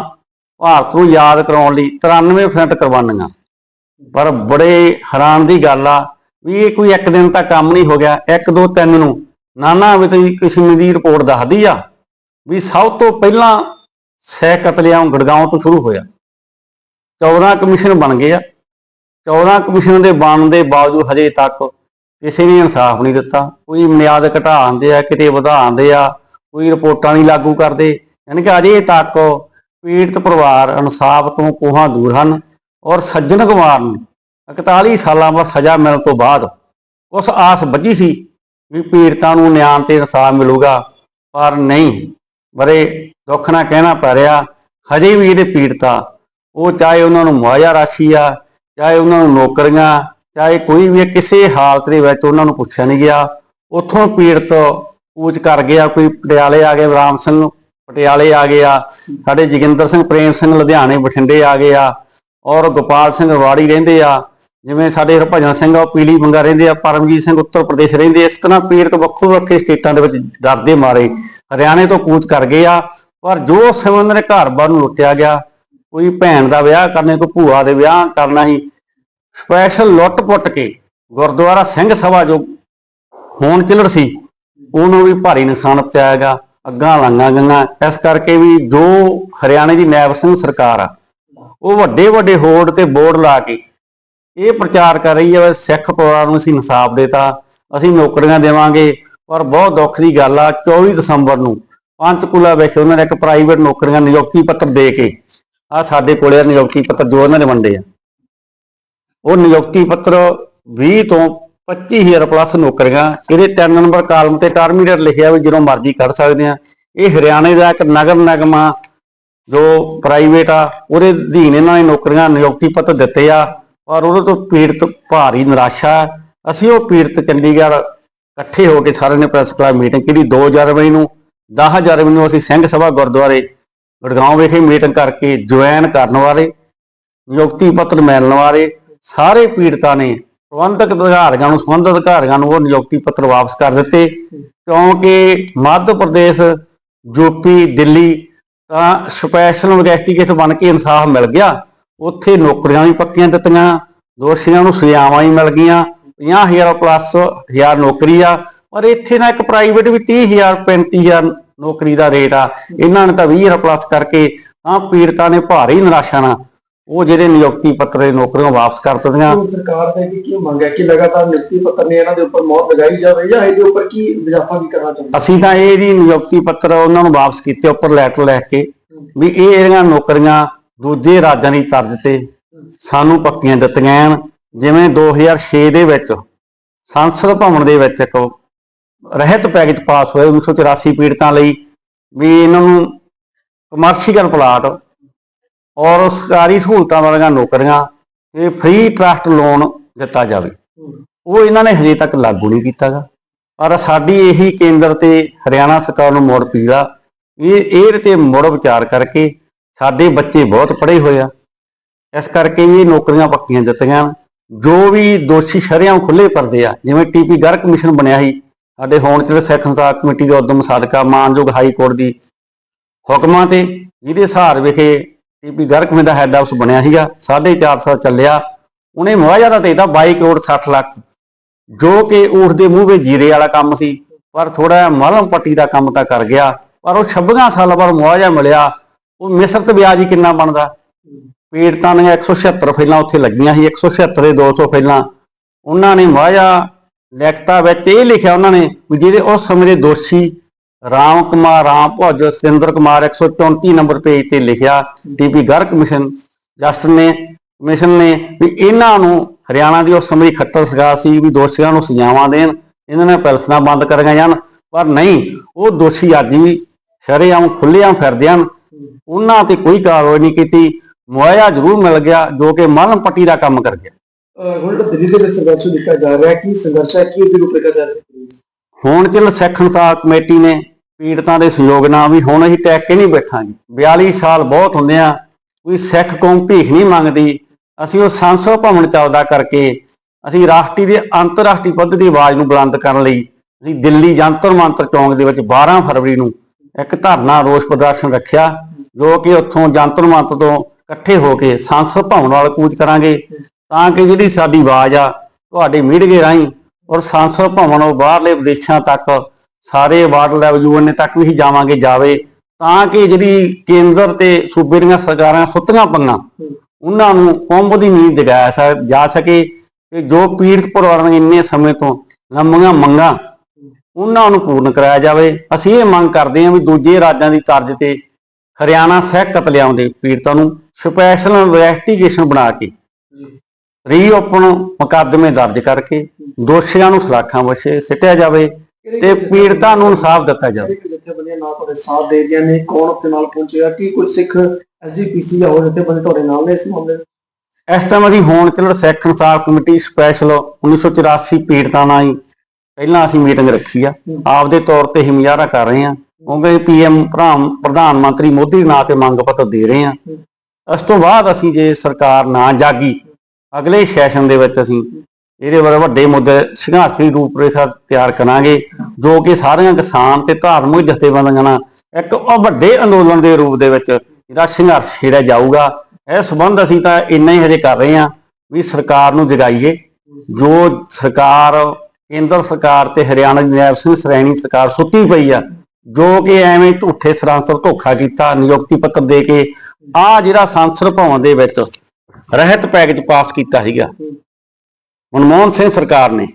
ਭਾਰਤ ਨੂੰ ਯਾਦ ਕਰਾਉਣ ਲਈ 93% ਕੁਰਬਾਨੀਆਂ। ਪਰ ਬੜੇ ਹੈਰਾਨ ਦੀ ਗੱਲ ਆ ਵੀ ਇਹ ਕੋਈ ਇੱਕ ਦਿਨ ਤਾਂ ਕੰਮ ਨਹੀਂ ਹੋ ਗਿਆ, ਇੱਕ ਦੋ ਤਿੰਨ ਨੂੰ ਨਾਨਾ ਅਮਿਤ ਕਿਸ਼ਮੀ ਦੀ ਰਿਪੋਰਟ ਦੱਸਦੀ ਆ ਵੀ ਸਭ ਤੋਂ ਪਹਿਲਾਂ ਸਹਿ ਕਤਲੇਆਮ ਗੜਗਾਉਂ ਤੋਂ ਸ਼ੁਰੂ ਹੋਇਆ। 14 ਕਮਿਸ਼ਨ ਬਣ ਗਏ ਆ। 14 ਕਮਿਸ਼ਨ ਦੇ ਬਣਨ ਦੇ ਬਾਵਜੂਦ ਹਜੇ ਤੱਕ ਕਿਸੇ ਨੇ ਇਨਸਾਫ ਨਹੀਂ ਦਿੱਤਾ। ਕੋਈ ਮਿਆਦ ਘਟਾ ਘਟਾਉਂਦੇ ਆ, ਕਿਤੇ ਵਧਾਉਂਦੇ ਆ, ਕੋਈ ਰਿਪੋਰਟਾਂ ਨਹੀਂ ਲਾਗੂ ਕਰਦੇ। ਯਾਨੀ ਕਿ ਅਜੇ ਤੱਕ ਪੀੜਤ ਪਰਿਵਾਰ ਇਨਸਾਫ ਤੋਂ ਕੋਹਾਂ ਦੂਰ ਹਨ ਔਰ ਸੱਜਣ ਕੁਮਾਰ ਨੂੰ 41 ਸਾਲਾਂ ਬਾਅਦ ਸਜ਼ਾ ਮਿਲਣ ਤੋਂ ਬਾਅਦ ਉਸ ਆਸ ਬੱਝੀ ਸੀ ਵੀ ਪੀੜਤਾਂ ਨੂੰ ਨਿਆਂ ਤੇ ਇਨਸਾਫ ਮਿਲੂਗਾ, ਪਰ ਨਹੀਂ। ਬੜੇ ਦੁੱਖ ਨਾਲ ਕਹਿਣਾ ਪੈ ਰਿਹਾ, ਹਜੇ ਵੀ ਇਹਦੇ ਪੀੜਤਾ। ਉਹ ਚਾਹੇ ਉਹਨਾਂ ਨੂੰ ਮੁਆਵਜ਼ਾ ਰਾਸ਼ੀ ਆ, ਚਾਹੇ ਉਹਨਾਂ ਨੂੰ ਨੌਕਰੀਆਂ, ਚਾਹੇ ਕੋਈ ਵੀ ਕਿਸੇ ਹਾਲਤ ਦੇ ਵਿੱਚ ਉਹਨਾਂ ਨੂੰ ਪੁੱਛਿਆ ਨਹੀਂ ਗਿਆ। ਉੱਥੋਂ ਪੀੜਤ ਕੂਚ ਕਰ ਗਿਆ, ਕੋਈ ਪਟਿਆਲੇ ਆ ਗਏ ਰਾਮ ਸਿੰਘ ਪਟਿਆਲੇ ਆ ਗਏ ਆ ਸਾਡੇ ਜੋਗਿੰਦਰ ਸਿੰਘ, ਪ੍ਰੇਮ ਸਿੰਘ ਲੁਧਿਆਣੇ ਬਠਿੰਡੇ ਆ ਗਏ ਆ, ਔਰ ਗੋਪਾਲ ਸਿੰਘ ਰਵਾੜੀ ਰਹਿੰਦੇ ਆ। ਜਿਵੇਂ ਸਾਡੇ ਹਰਭਜਨ ਸਿੰਘ ਆ, ਉਹ ਪੀਲੀ ਬੰਗਾ ਰਹਿੰਦੇ ਆ, ਪਰਮਜੀਤ ਸਿੰਘ ਉੱਤਰ ਪ੍ਰਦੇਸ਼ ਰਹਿੰਦੇ ਇਸ ਤਰ੍ਹਾਂ ਪੀੜਤ ਵੱਖੋ ਵੱਖਰੇ ਸਟੇਟਾਂ ਦੇ ਵਿੱਚ ਡਰਦੇ ਮਾਰੇ। ਹਰਿਆਣੇ ਤੋਂ ਕੂਚ ਕਰ ਗਏ ਆ, ਪਰ ਜੋ ਸਮੇਂ ਦੇ ਘਰ-ਬਾਰ ਨੂੰ ਲੁੱਟਿਆ ਗਿਆ, ਕੋਈ ਭੈਣ ਦਾ ਵਿਆਹ ਕਰਨੇ, ਕੋਈ ਭੂਆ ਦੇ ਵਿਆਹ ਕਰਨਾ ਹੀ ਸਪੈਸ਼ਲ ਲੁੱਟ-ਪੁੱਟ ਕੇ ਗੁਰਦੁਆਰਾ ਸਿੰਘ ਸਭਾ ਜੋ ਹੋਣ ਚਿਲੜ ਸੀ, ਉਹਨੂੰ ਵੀ ਭਾਰੀ ਨੁਕਸਾਨ ਪਹੁੰਚਾਇਆ ਪਹੁੰਚਾਇਆਗਾ ਅੱਗਾਂ ਲਾਈਆਂ ਗਈਆਂ। ਇਸ ਕਰਕੇ ਵੀ ਜੋ ਹਰਿਆਣੇ ਦੀ ਨੈਬ ਸਿੰਘ ਸਰਕਾਰ ਆ, ਉਹ ਵੱਡੇ ਵੱਡੇ ਹੋਰਡ ਤੇ ਬੋਰਡ ਲਾ ਕੇ ਇਹ ਪ੍ਰਚਾਰ ਕਰ ਰਹੀ ਹੈ ਸਿੱਖ ਪਰਿਵਾਰ ਨੂੰ ਅਸੀਂ ਇਨਸਾਫ ਦੇਤਾ, ਅਸੀਂ ਨੌਕਰੀਆਂ ਦੇਵਾਂਗੇ, ਪਰ ਬਹੁਤ ਦੁੱਖ ਦੀ ਗੱਲ ਆ 24 ਦਸੰਬਰ ਨੂੰ ਪੰਚਕੂਲਾ ਵਿਖੇ ਉਹਨਾਂ ਨੇ ਇੱਕ ਪ੍ਰਾਈਵੇਟ ਨੌਕਰੀਆਂ ਨਿਯੁਕਤੀ ਪੱਤਰ ਦੇ ਕੇ ਆ ਸਾਡੇ ਕੋਲੇ ਆ ਨਿਯੁਕਤੀ ਪੱਤਰ, ਜੋ ਉਹਨਾਂ ਨੇ ਵੰਡੇ ਆ। ਉਹ ਨਿਯੁਕਤੀ ਪੱਤਰ 20 ਤੋਂ 25000 ਪਲੱਸ ਨੌਕਰੀਆਂ, ਇਹਦੇ 3 ਨੰਬਰ ਕਾਲਮ ਤੇ ਟਰਮੀਨੇਟ ਲਿਖਿਆ ਵੀ ਜਦੋਂ ਮਰਜ਼ੀ ਕਰ ਸਕਦੇ ਆ। ਇਹ ਹਰਿਆਣੇ ਦਾ ਇੱਕ ਨਗਰ ਨਿਗਮਾ ਜੋ ਪ੍ਰਾਈਵੇਟ ਆ, ਉਹਦੇ ਅਧੀਨ ਇਹਨਾਂ ਨੇ ਨੌਕਰੀਆਂ ਨਿਯੁਕਤੀ ਪੱਤਰ ਦਿੱਤੇ ਆ। ਔਰ ਉਹਦੇ ਤੋਂ ਪੀੜਤ ਭਾਰੀ ਨਿਰਾਸ਼ਾ ਹੈ। ਅਸੀਂ ਉਹ ਪੀੜਤ ਚੰਡੀਗੜ੍ਹ ਇਕੱਠੇ ਹੋ ਕੇ ਸਾਰਿਆਂ ਨੇ ਪ੍ਰੈਸ ਕਲੱਬ ਮੀਟਿੰਗ ਕੀਤੀ। 2 ਜਨਵਰੀ ਨੂੰ 10 ਜਨਵਰੀ ਨੂੰ ਅਸੀਂ ਸਿੰਘ ਸਭਾ ਗੁਰਦੁਆਰੇ ਗੜਗਾਉਂ ਵਿਖੇ ਮੀਟਿੰਗ ਕਰਕੇ ਜੁਆਇਨ ਕਰਨ ਵਾਲੇ, ਨਿਯੁਕਤੀ ਪੱਤਰ ਮਿਲਣ ਵਾਲੇ, ਸਾਰੇ ਪੀੜਤਾਂ ਨੇ ਪ੍ਰਬੰਧਕ ਅਧਿਕਾਰੀਆਂ ਨੂੰ, ਸੰਬੰਧਿਤ ਅਧਿਕਾਰੀਆਂ ਨੂੰ ਉਹ ਨਿਯੁਕਤੀ ਪੱਤਰ ਵਾਪਸ ਕਰ ਦਿੱਤੇ। ਕਿਉਂਕਿ ਮੱਧ ਪ੍ਰਦੇਸ਼ ਯੂਪੀ ਦਿੱਲੀ ਤਾਂ ਸਪੈਸ਼ਲ ਇਨਵੈਸਟੀਗੇਟ ਬਣ ਕੇ ਇਨਸਾਫ ਮਿਲ ਗਿਆ। ਉੱਥੇ ਨੌਕਰੀਆਂ ਵੀ ਪੱਕੀਆਂ ਦਿੱਤੀਆਂ ਦੋਸ਼ੀਆਂ ਨੂੰ ਸਜ਼ਾਵਾਂ ਵੀ ਮਿਲ ਗਈਆਂ। 50000 ਪਲੱਸ 1000 ਨੌਕਰੀ ਆ ਪਰ ਇੱਥੇ ਨਾ ਇੱਕ ਪ੍ਰਾਈਵੇਟ ਵੀ 30000 35000 ਨੌਕਰੀ ਦਾ ਰੇਟ ਆ। ਇਹਨਾਂ ਨੇ ਤਾਂ 20000 ਪਲੱਸ ਕਰਕੇ ਤਾਂ ਪੀੜਤਾਂ ਨੇ ਭਾਰੀ ਨਿਰਾਸ਼ਾ ਨਾਲ ਉਹ ਜਿਹੜੇ ਨਿਯੁਕਤੀ ਪੱਤਰ ਦੇ ਨੌਕਰੀਆਂ ਵਾਪਸ ਕਰ ਦਿੱਤੀਆਂ। ਸਰਕਾਰ ਦਾ ਕੀ ਕੀ ਮੰਗ ਹੈ ਕਿ ਲਗਾਤਾਰ ਨਿਯੁਕਤੀ ਪੱਤਰ ਨੇ ਇਹਨਾਂ ਦੇ ਉੱਪਰ ਮੌਤ ਲਗਾਈ ਜਾਵੇ ਜਾਂ ਇਹਦੇ ਉੱਪਰ ਕੀ ਵਿਜਾਫਾ ਵੀ ਕਰਨਾ ਚਾਹੁੰਦੇ? ਅਸੀਂ ਤਾਂ ਇਹ ਜੀ ਨਿਯੁਕਤੀ ਪੱਤਰ ਉਹਨਾਂ ਨੂੰ ਵਾਪਸ ਕੀਤੇ ਉੱਪਰ ਲੈਟਰ ਲੈ ਕੇ ਵੀ ਇਹ ਜਿਹੜੀਆਂ ਨੌਕਰੀਆਂ ਦੂਜੇ ਰਾਜਾਂ ਦੀ ਤਰਜ਼ ਤੇ ਸਾਨੂੰ ਪੱਕੀਆਂ ਦਿੱਤੀਆਂ ਹਨ। ਜਿਵੇਂ 2006 ਦੇ ਵਿੱਚ ਸੰਸਦ ਭਵਨ ਦੇ ਵਿੱਚ ਇੱਕ ਰਹਿਤ ਪੈਕੇਜ ਪਾਸ ਹੋਇਆ 1984 ਪੀੜਤਾਂ ਲਈ ਵੀ ਇਹਨਾਂ ਨੂੰ ਕਮਰਸ਼ੀਅਲ ਪਲਾਟ ਔਰ ਸਰਕਾਰੀ ਸਹੂਲਤਾਂ ਵਾਲੀਆਂ ਨੌਕਰੀਆਂ ਤੇ ਫ੍ਰੀ ਟਰਸਟ ਲੋਨ ਦਿੱਤਾ ਜਾਵੇ। ਉਹ ਇਹਨਾਂ ਨੇ ਹਜੇ ਤੱਕ ਲਾਗੂ ਨਹੀਂ ਕੀਤਾਗਾ। ਪਰ ਸਾਡੀ ਇਹੀ ਕੇਂਦਰ ਤੇ ਹਰਿਆਣਾ ਸਰਕਾਰ ਨੂੰ ਮੋੜ ਪੀੜਾ ਇਹ ਇਹਦੇ ਤੇ ਮੁੜ ਵਿਚਾਰ ਕਰਕੇ ਸਾਡੇ ਬੱਚੇ ਬਹੁਤ ਪੜ੍ਹੇ ਹੋਏ ਆ। ਇਸ ਕਰਕੇ ਵੀ ਇਹ ਨੌਕਰੀਆਂ ਪੱਕੀਆਂ ਦਿੱਤੀਆਂ। ਜੋ ਵੀ ਦੋਸ਼ੀ ਸ਼ਰਿਆਂ ਖੁੱਲੇ ਪਰਦੇ ਆ, ਜਿਵੇਂ ਟੀਪੀ ਗਰਗ ਕਮਿਸ਼ਨ ਬਣਿਆ ਸੀ, ਸਾਡੇ ਹੋਣ ਚ ਸਿੱਖ ਸੰਸਾਰ ਕਮੇਟੀ ਦੇ ਉਦਮ ਸਾਦਕਾ ਮਾਨਯੋਗ ਹਾਈ ਕੋਰਟ ਦੀ ਹੁਕਮਾਂ ਤੇ ਜਿਹਦੇ ਸਹਾਰ ਵਿਖੇ ਟੀਪੀ ਗਰਗ ਕਮੇਟੀ ਦਾ ਹੈੱਡ ਹਾਊਸ ਬਣਿਆ ਸੀਗਾ 4.5 ਸਾਲ ਚੱਲਿਆ। ਉਹਨੇ ਮੁਆਵਜ਼ਾ ਤਾਂ ਦੇਤਾ 22 ਕਰੋੜ 60 ਲੱਖ। ਜੋ ਕਿ ਊਠ ਦੇ ਮੂੰਹ ਵਿੱਚ ਜੀਰੇ ਵਾਲਾ ਕੰਮ ਸੀ, ਪਰ ਥੋੜਾ ਮਲਮ ਪੱਟੀ ਦਾ ਕੰਮ ਤਾਂ ਕਰ ਗਿਆ। ਪਰ ਉਹ 26 ਸਾਲ ਬਾਅਦ ਮੁਆਵਜ਼ਾ ਮਿਲਿਆ। ਉਹ ਮਿਸਰਤ ਵਿਆਜ ਹੀ ਕਿੰਨਾ ਬਣਦਾ? ਪੀੜਤਾਂ ਦੀਆਂ 176 ਫੈਲਾਂ ਉੱਥੇ ਲੱਗੀਆਂ ਸੀ 176 ਦੇ 200 ਫੈਲਾਂ ਉਹਨਾਂ ਨੇ ਮੁਆਵਜ਼ਾ ਲਿਖਤਾ ਵਿੱਚ ਇਹ ਲਿਖਿਆ ਉਹਨਾਂ ਨੇ ਵੀ ਜਿਹੜੇ ਉਸ ਸਮੇਂ ਦੇ ਦੋਸ਼ੀ ਰਾਮ ਕੁਮਾਰ, ਰਾਮ ਭੁੱਜ, ਸਤਿੰਦਰ ਕੁਮਾਰ 134 ਨੰਬਰ ਪੇਜ ਤੇ ਲਿਖਿਆ, ਡੀਪੀ ਗਰ ਕਮਿਸ਼ਨ, ਜਸਟਿਸ ਨੇ, ਕਮਿਸ਼ਨ ਨੇ ਵੀ ਇਹਨਾਂ ਨੂੰ ਹਰਿਆਣਾ ਦੀ ਉਸ ਸਮੇਂ ਦੀ ਖੱਟਰ ਸਜਾ ਸੀ ਵੀ ਦੋਸ਼ੀਆਂ ਨੂੰ ਸਜ਼ਾਵਾਂ ਦੇਣ, ਇਹਨਾਂ ਨੇ ਪੈਲਸਨਾਂ ਬੰਦ ਕਰੀਆਂ ਜਾਣ, ਪਰ ਨਹੀਂ, ਉਹ ਦੋਸ਼ੀ ਅੱਜ ਵੀ ਸ਼ਰੇਆਮ ਖੁੱਲ੍ਹੇਆਮ ਫਿਰਦੇ ਹਨ। ਉਹਨਾਂ ਤੇ ਕੋਈ ਕਾਰਵਾਈ ਨਹੀਂ ਕੀਤੀ। ਮੁਆਇਆ ਜ਼ਰੂਰ ਮਿਲ ਗਿਆ ਜੋ ਕਿ ਮਲਮ ਪੱਟੀ ਦਾ ਕੰਮ ਕਰ ਗਿਆ। ਹੁਣ ਦਿੱਲੀ ਦੇ ਵਿੱਚ ਸੰਘਰਸ਼ ਦਿੱਤਾ ਜਾ ਰਿਹਾ ਹੈ ਕੀ ਸੰਘਰਸ਼ ਹੈ ਕੀ ਉਹਦੀ ਰੂਪਰੇਖਾ ਜਾ ਰਹੀ? ਹੈ ਹੁਣ ਚੱਲ ਸਿੱਖ ਸੰਸਥਾ ਕਮੇਟੀ ਨੇ ਪੀੜਤਾਂ ਦੇ ਸਹਿਯੋਗ ਨਾਲ ਵੀ ਹੁਣ ਅਸੀਂ ਟੈਕ ਕੇ ਨਹੀਂ ਬੈਠਾਂਗੇ। 42 ਸਾਲ ਬਹੁਤ ਹੁੰਦੇ ਆ ਕੋਈ ਸਿੱਖ ਕੌਮ ਭੀਖ ਨਹੀਂ ਮੰਗਦੀ। ਅਸੀਂ ਉਹ ਸੰਸਦ ਭਵਨ ਚੱਲਦਾ ਕਰਕੇ ਅਸੀਂ ਰਾਸ਼ਟਰੀ ਦੇ ਅੰਤਰਰਾਸ਼ਟਰੀ ਪੱਧਰ ਦੀ ਆਵਾਜ਼ ਨੂੰ ਬੁਲੰਦ ਕਰਨ ਲਈ ਅਸੀਂ ਦਿੱਲੀ ਜੰਤਰ ਮੰਤਰ ਚੌਂਕ ਦੇ ਵਿੱਚ 12 ਫਰਵਰੀ ਨੂੰ ਇੱਕ ਧਰਨਾ ਰੋਸ ਪ੍ਰਦਰਸ਼ਨ ਰੱਖਿਆ। ਜੋ ਕਿ ਉੱਥੋਂ ਜੰਤਰ ਮੰਤ ਤੋਂ ਇਕੱਠੇ ਹੋ ਕੇ ਸੰਸਦ ਭਵਨ ਵੱਲ ਕੂਚ ਕਰਾਂਗੇ, ਤਾਂ ਕਿ ਜਿਹੜੀ ਸਾਡੀ ਆਵਾਜ਼ ਆ, ਤੁਹਾਡੇ ਮੀਡੀਏ ਰਾਹੀਂ ਔਰ ਸੰਸਦ ਭਵਨ ਉਹ ਬਾਹਰਲੇ ਵਿਦੇਸ਼ਾਂ ਤੱਕ ਸਾਰੇ ਵਾਰਡ ਲੈਵਲ ਯੂਐਨਏ ਤੱਕ ਵੀ ਜਾਵਾਂਗੇ ਜਾਵੇ, ਤਾਂ ਕਿ ਜਿਹੜੀ ਕੇਂਦਰ ਤੇ ਸੂਬੇ ਦੀਆਂ ਸਰਕਾਰਾਂ ਸੁੱਤੀਆਂ ਪੰਗਾਂ ਉਹਨਾਂ ਨੂੰ ਕੌਮ ਦੀ ਨੀਂਦ ਜਗਾਇਆ ਜਾ ਸਕੇ ਤੇ ਜੋ ਪੀੜਤ ਪਰਿਵਾਰਾਂ ਦੀਆਂ ਇੰਨੇ ਸਮੇਂ ਤੋਂ ਲੰਮੀਆਂ ਮੰਗਾਂ, ਉਹਨਾਂ ਨੂੰ ਪੂਰਨ ਕਰਾਇਆ ਜਾਵੇ। ਅਸੀਂ ਇਹ ਮੰਗ ਕਰਦੇ ਹਾਂ ਵੀ ਦੂਜੇ ਰਾਜਾਂ ਦੀ ਤਰਜ਼ ਤੇ ਹਰਿਆਣਾ ਸਹਿ ਕਤਲੇਆਮ ਦੇ ਪੀੜਤਾਂ ਨੂੰ ਸਪੈਸ਼ਲ ਇਨਵੈਸਟੀਗੇਸ਼ਨ ਬਣਾ ਕੇ ਰੀਓਪਨ ਮੁਕੱਦਮੇ ਦਰਜ ਕਰਕੇ ਦੋਸ਼ੀਆਂ ਨੂੰ ਸਲਾਖਾਂ ਵਛੇ ਸਿੱਟਿਆ ਜਾਵੇ ਤੇ ਪੀੜਤਾਂ ਨੂੰ ਇਨਸਾਫ ਦਿੱਤਾ ਜਾਵੇ। ਇੱਕ ਜਥੇਬੰਦੀਆਂ ਨਾਲ ਤੁਹਾਡੇ ਸਾਥ ਦੇ ਰਹੀਆਂ ਨੇ ਕੌਣ ਉੱਤੇ ਨਾਲ ਪਹੁੰਚੇਗਾ ਕੀ ਕੋਈ ਸਿੱਖ ਐਸਜੀਪੀਸੀ ਜਾਂ ਹੋਰ ਜਥੇਬੰਦੀ ਤੁਹਾਡੇ ਨਾਲ ਨੇ ਇਸ ਮਾਮਲੇ ਵਿੱਚ? ਇਸ ਟਾਈਮ ਅਸੀਂ ਹੋਣ ਚਲੜ ਸਿੱਖ ਇਨਸਾਫ ਕਮੇਟੀ ਸਪੈਸ਼ਲ 1984 ਪੀੜਤਾਂ ਨਾਲ ਹੀ ਪਹਿਲਾਂ ਅਸੀਂ ਮੀਟਿੰਗ ਰੱਖੀ ਆ। ਆਪਦੇ ਤੌਰ ਤੇ ਹੀ ਮੁਜ਼ਾਹਰਾ ਕਰ ਰਹੇ ਹਾਂ। ਕਿਉਂਕਿ ਪੀਐਮ ਪ੍ਰਧਾਨ ਮੰਤਰੀ ਮੋਦੀ ਦੇ ਨਾਂ ਤੇ ਮੰਗ ਪੱਤਰ ਦੇ ਰਹੇ ਹਾਂ। ਇਸ ਤੋਂ ਬਾਅਦ ਅਸੀਂ ਜੇ ਸਰਕਾਰ ਨਾ ਜਾਗੀ, ਅਗਲੇ ਸੈਸ਼ਨ ਦੇ ਵਿੱਚ ਅਸੀਂ ਇਹਦੇ ਬਾਰੇ ਵੱਡੇ ਮੁੱਦੇ, ਸੰਘਰਸ਼ੀ ਰੂਪਰੇਖਾ ਤਿਆਰ ਕਰਾਂਗੇ, ਜੋ ਕਿ ਸਾਰੀਆਂ ਕਿਸਾਨ ਤੇ ਧਾਰਮਿਕ ਜਥੇਬੰਦੀਆਂ ਨਾਲ ਇੱਕ ਉਹ ਵੱਡੇ ਅੰਦੋਲਨ ਦੇ ਰੂਪ ਦੇ ਵਿੱਚ ਜਿਹੜਾ ਸੰਘਰਸ਼ ਛੇੜਿਆ ਜਾਊਗਾ ਇਹ ਸੰਬੰਧ ਅਸੀਂ ਤਾਂ ਇੰਨਾ ਹੀ ਹਜੇ ਕਰ ਰਹੇ ਹਾਂ ਵੀ ਸਰਕਾਰ ਨੂੰ ਜਗਾਈਏ। ਜੋ ਸਰਕਾਰ, ਕੇਂਦਰ ਸਰਕਾਰ ਤੇ ਹਰਿਆਣਾ ਦੀ ਸਿੰਘ ਸਰੈਣੀ ਸਰਕਾਰ ਸੁੱਤੀ ਪਈ ਆ ਜੋ ਕਿ ਐਵੇਂ ਝੂਠੇ ਸਰਾਂਸਰ ਧੋਖਾ ਕੀਤਾ, ਨਿਯੁਕਤੀ ਪੱਤਰ ਦੇ ਕੇ ਆ ਜਿਹੜਾ ਸੰਸਦ ਭਵਨ ਦੇ ਵਿੱਚ ਰਹਿਤ ਪੈਕੇਜ ਪਾਸ ਕੀਤਾ ਸੀਗਾ। ਮਨਮੋਹਨ ਸਿੰਘ ਸਰਕਾਰ ਨੇ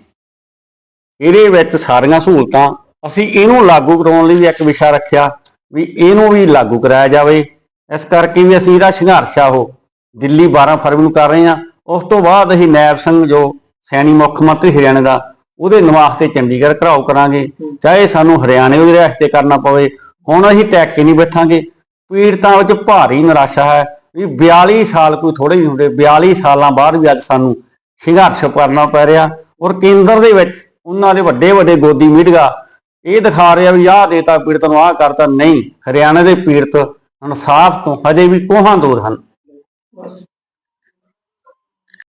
ਇਹਦੇ ਵਿੱਚ ਸਾਰੀਆਂ ਸਹੂਲਤਾਂ, ਅਸੀਂ ਇਹਨੂੰ ਲਾਗੂ ਕਰਾਉਣ ਲਈ ਵੀ ਇੱਕ ਵਿਸ਼ਾ ਰੱਖਿਆ ਵੀ ਇਹਨੂੰ ਵੀ ਲਾਗੂ ਕਰਾਇਆ ਜਾਵੇ। ਇਸ ਕਰਕੇ ਵੀ ਅਸੀਂ ਇਹਦਾ ਸੰਘਰਸ਼ ਆ ਉਹ ਦਿੱਲੀ 12 ਫਰਵਰੀ ਨੂੰ ਕਰ ਰਹੇ ਹਾਂ। ਉਸ ਤੋਂ ਬਾਅਦ ਅਸੀਂ ਨੈਬ ਸਿੰਘ ਜੋ ਸੈਣੀ ਮੁੱਖ ਮੰਤਰੀ ਹਰਿਆਣਾ ਦਾ ਉਹਦੇ ਨਿਵਾਸ ਤੇ ਚੰਡੀਗੜ੍ਹ ਘਰਾਓ ਕਰਾਂਗੇ। ਚਾਹੇ ਸਾਨੂੰ ਹਰਿਆਣੇ ਉਹਦੇ ਰਸਤੇ ਕਰਨਾ ਪਵੇ, ਹੁਣ ਅਸੀਂ ਟੈਕ ਕੇ ਨਹੀਂ ਬੈਠਾਂਗੇ। ਪੀੜਤਾਂ ਵਿੱਚ ਭਾਰੀ ਨਿਰਾਸ਼ਾ ਹੈ ਵੀ 42 ਸਾਲ ਕੋਈ ਥੋੜੇ ਨਹੀਂ ਹੁੰਦੇ 42 ਸਾਲਾਂ ਬਾਅਦ ਵੀ ਅੱਜ ਸਾਨੂੰ ਸੰਘਰਸ਼ ਕਰਨਾ ਪੈ ਰਿਹਾ। ਔਰ ਕੇਂਦਰ ਦੇ ਵਿੱਚ ਉਹਨਾਂ ਦੇ ਵੱਡੇ ਵੱਡੇ ਗੋਦੀ ਮੀਡੀਆ ਇਹ ਦਿਖਾ ਰਿਹਾ ਵੀ ਆਹ ਦੇਤਾ ਪੀੜਤ ਨੂੰ ਆਹ ਕਰਤਾ। ਨਹੀਂ, ਹਰਿਆਣਾ ਦੇ ਪੀੜਤ ਇਨਸਾਫ ਤੋਂ ਹਜੇ ਵੀ ਕੋਹਾਂ ਦੂਰ ਹਨ।